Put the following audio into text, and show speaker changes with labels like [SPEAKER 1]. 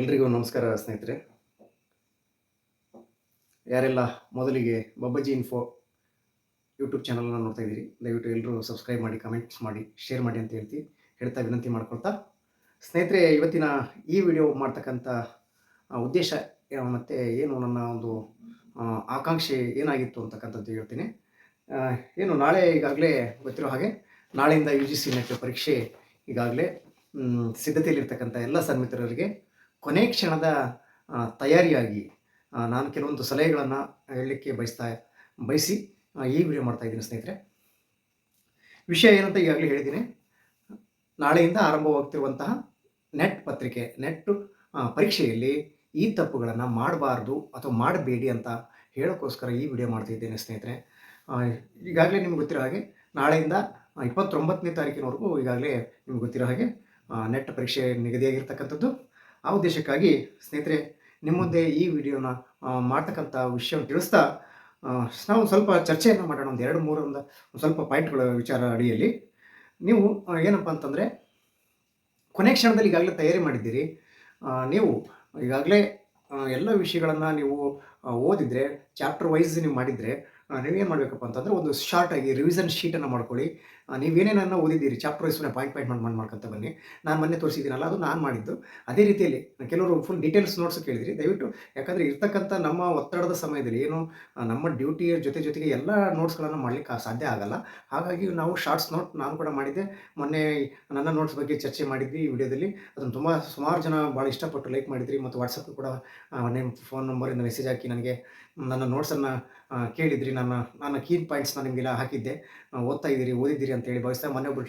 [SPEAKER 1] ಎಲ್ರಿಗೂ ನಮಸ್ಕಾರ ಸ್ನೇಹಿತರೆ. ಯಾರೆಲ್ಲ ಮೊದಲಿಗೆ ಬಬ್ಬಜಿ ಇನ್ಫೋ ಯೂಟ್ಯೂಬ್ ಚಾನಲನ್ನು ನೋಡ್ತಾ ಇದ್ದೀರಿ, ದಯವಿಟ್ಟು ಎಲ್ಲರೂ ಸಬ್ಸ್ಕ್ರೈಬ್ ಮಾಡಿ ಕಮೆಂಟ್ಸ್ ಮಾಡಿ ಶೇರ್ ಮಾಡಿ ಅಂತ ಹೇಳ್ತಿ, ಹೇಳ್ತಾ ವಿನಂತಿ ಮಾಡ್ಕೊಳ್ತಾ. ಸ್ನೇಹಿತರೆ, ಇವತ್ತಿನ ಈ ವಿಡಿಯೋ ಮಾಡ್ತಕ್ಕಂಥ ಉದ್ದೇಶ ಮತ್ತು ಏನು ನನ್ನ ಒಂದು ಆಕಾಂಕ್ಷೆ ಏನಾಗಿತ್ತು ಅಂತಕ್ಕಂಥದ್ದು ಹೇಳ್ತೀನಿ. ಏನು ನಾಳೆ ಈಗಾಗಲೇ ಗೊತ್ತಿರೋ ಹಾಗೆ, ನಾಳೆಯಿಂದ ಯು ಜಿ ಸಿ ನೆಟ್ ಪರೀಕ್ಷೆ ಈಗಾಗಲೇ ಸಿದ್ಧತೆಯಲ್ಲಿರ್ತಕ್ಕಂಥ ಎಲ್ಲ ಸನ್ಮಿತ್ರರಿಗೆ ಕೊನೆ ಕ್ಷಣದ ತಯಾರಿಯಾಗಿ ನಾನು ಕೆಲವೊಂದು ಸಲಹೆಗಳನ್ನು ಹೇಳಲಿಕ್ಕೆ ಬಯಸ್ತಾ, ಬಯಸಿ ಈ ವಿಡಿಯೋ ಮಾಡ್ತಾ ಇದ್ದೀನಿ ಸ್ನೇಹಿತರೆ. ವಿಷಯ ಏನಂತ ಈಗಾಗಲೇ ಹೇಳಿದ್ದೀನಿ. ನಾಳೆಯಿಂದ ಆರಂಭವಾಗ್ತಿರುವಂತಹ ನೆಟ್ ಪತ್ರಿಕೆ ನೆಟ್ ಪರೀಕ್ಷೆಯಲ್ಲಿ ಈ ತಪ್ಪುಗಳನ್ನು ಮಾಡಬಾರ್ದು ಅಥವಾ ಮಾಡಬೇಡಿ ಅಂತ ಹೇಳೋಕ್ಕೋಸ್ಕರ ಈ ವಿಡಿಯೋ ಮಾಡ್ತಿದ್ದೇನೆ ಸ್ನೇಹಿತರೆ. ಈಗಾಗಲೇ ನಿಮ್ಗೆ ಗೊತ್ತಿರೋ ಹಾಗೆ ನಾಳೆಯಿಂದ ಇಪ್ಪತ್ತೊಂಬತ್ತನೇ ತಾರೀಕಿನವರೆಗೂ ಈಗಾಗಲೇ ನಿಮ್ಗೆ ಗೊತ್ತಿರೋ ಹಾಗೆ ನೆಟ್ ಪರೀಕ್ಷೆ ನಿಗದಿಯಾಗಿರ್ತಕ್ಕಂಥದ್ದು. ಆ ಉದ್ದೇಶಕ್ಕಾಗಿ ಸ್ನೇಹಿತರೆ ನಿಮ್ಮ ಮುಂದೆ ಈ ವಿಡಿಯೋನ ಮಾಡ್ತಕ್ಕಂಥ ವಿಷಯ ತಿಳಿಸ್ತಾ ನಾವು ಸ್ವಲ್ಪ ಚರ್ಚೆಯನ್ನು ಮಾಡೋಣ, ಒಂದು ಎರಡು ಮೂರು ಒಂದು ಸ್ವಲ್ಪ ಪಾಯಿಂಟ್ಗಳ ವಿಚಾರ ಅಡಿಯಲ್ಲಿ. ನೀವು ಏನಪ್ಪ ಅಂತಂದರೆ, ಕೊನೆ ಕ್ಷಣದಲ್ಲಿ ಈಗಾಗಲೇ ತಯಾರಿ ಮಾಡಿದ್ದೀರಿ. ನೀವು ಈಗಾಗಲೇ ಎಲ್ಲ ವಿಷಯಗಳನ್ನು ನೀವು ಓದಿದರೆ ಚಾಪ್ಟರ್ ವೈಸ್ ನೀವು ಮಾಡಿದರೆ ನೀವೇನು ಮಾಡಬೇಕಪ್ಪ ಅಂತಂದರೆ ಒಂದು ಶಾರ್ಟಾಗಿ ರಿವಿಷನ್ ಶೀಟನ್ನು ಮಾಡ್ಕೊಳ್ಳಿ. ನೀವೇನೇನನ್ನು ಓದಿದ್ದೀರಿ? ಚಾಪ್ಟರ್ ವೈಸ್ ಪಾಯಿಂಟ್ ಪಾಯಿಂಟ್ ಮಾಡಿ ಮಾಡಿ ಮಾಡ್ಕೊತ ಬನ್ನಿ. ನಾನು ಮೊನ್ನೆ ತೋರಿಸಿದ್ದೀನಲ್ಲ, ಅದು ನಾನು ಮಾಡಿದ್ದು. ಅದೇ ರೀತಿಯಲ್ಲಿ ಕೆಲವರು ಫುಲ್ ಡೀಟೇಲ್ಸ್ ನೋಟ್ಸ್ ಕೇಳಿದ್ರಿ. ದಯವಿಟ್ಟು ಯಾಕಂದರೆ ಇರ್ತಕ್ಕಂಥ ನಮ್ಮ ಒತ್ತಡದ ಸಮಯದಲ್ಲಿ ಏನು ನಮ್ಮ ಡ್ಯೂಟಿಯ ಜೊತೆ ಜೊತೆಗೆ ಎಲ್ಲ ನೋಟ್ಸ್ಗಳನ್ನು ಮಾಡಲಿಕ್ಕೆ ಸಾಧ್ಯ ಆಗಲ್ಲ. ಹಾಗಾಗಿ ನಾವು ಶಾರ್ಟ್ಸ್ ನೋಟ್ ನಾನು ಕೂಡ ಮಾಡಿದ್ದೆ. ಮೊನ್ನೆ ನನ್ನ ನೋಟ್ಸ್ ಬಗ್ಗೆ ಚರ್ಚೆ ಮಾಡಿದ್ವಿ ವಿಡಿಯೋದಲ್ಲಿ. ಅದನ್ನು ತುಂಬ ಸುಮಾರು ಜನ ಭಾಳ ಇಷ್ಟಪಟ್ಟು ಲೈಕ್ ಮಾಡಿದ್ರಿ ಮತ್ತು ವಾಟ್ಸಪ್ ಕೂಡ ನಿಮ್ಮ ಫೋನ್ ನಂಬರಿಂದ ಮೆಸೇಜ್ ಹಾಕಿ ನನಗೆ ನನ್ನ ನೋಟ್ಸನ್ನು ಕೇಳಿದ್ರಿ. ನನ್ನ ನನ್ನ ಕೀನ್ ಪಾಯಿಂಟ್ಸ್ನ ನಿಮಗೆಲ್ಲ ಹಾಕಿದ್ದೆ. ಓದ್ತಾ ಇದ್ದೀರಿ ಓದಿದ್ದೀರಿ ಅಂತೇಳಿ ಭಾವಿಸ್ತಾ ಮೊನ್ನೆ ಒಬ್ಬರು